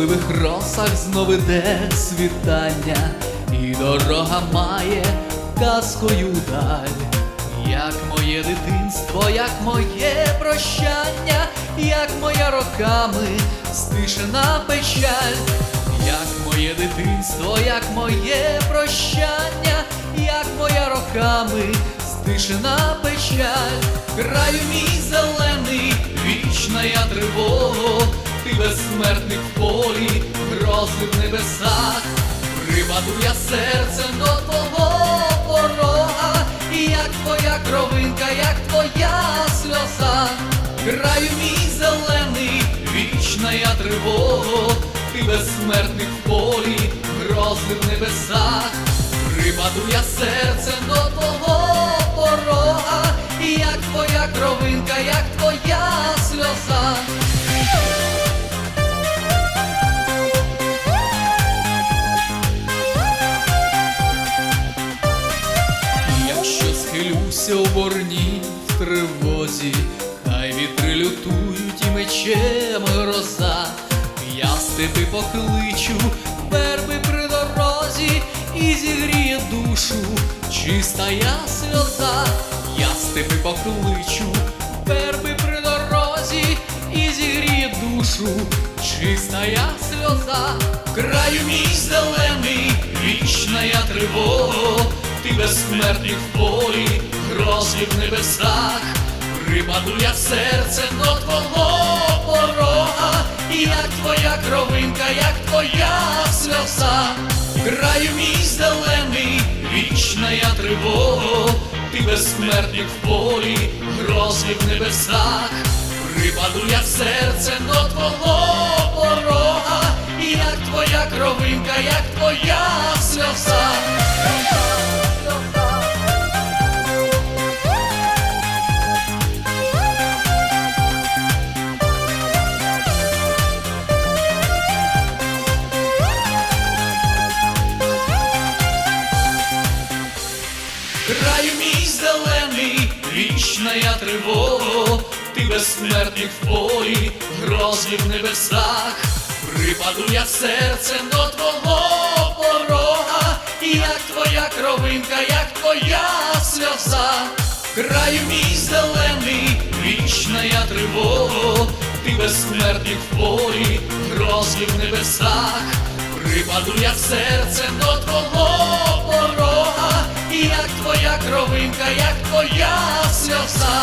гросах знов іде світання, і дорога має казкою даль. Як моє дитинство, як моє прощання, як моя роками стишена печаль, як моє дитинство, як моє прощання, як моя роками стишена печаль, краю мій зелений, вічна я тривога, ти безсмертний в полі, грози в небесах, припаду я серцем до твого порога, і як твоя кровинка, як твоя сльоза, краю мій зелений, вічна я тривога, ти безсмертний в полі, грози в небесах, припаду я серцем до твого порога, і як твоя кровинка, як твоя тривозі, хай вітри лютують і мечем гроза, я степи покличу, верби при дорозі, і зігріє душу, чиста я сльоза, я степи покличу, верби при дорозі, і зігріє душу, чиста я сльоза, краю мій зелений, вічна я тривога, ти безсмертний в полі, грози в небесах, припаду я серцем до твого порога, як твоя кровинка, як твоя сльоза, краю мій зелений, вічна я тривога, ти безсмертник в полі, грози в небесах, припаду я серцем до твого мій зелений, вічна я тривога, ти безсмертник в полі, грози в небесах, припаду я серцем до твого порога, як твоя кровинка, як твоя сльоза, край мій зелений, вічна я тривога, ти безсмертник в полі, грози в небесах, припаду я серцем до твого порога, як твоя кровинка, як твоя сльоза.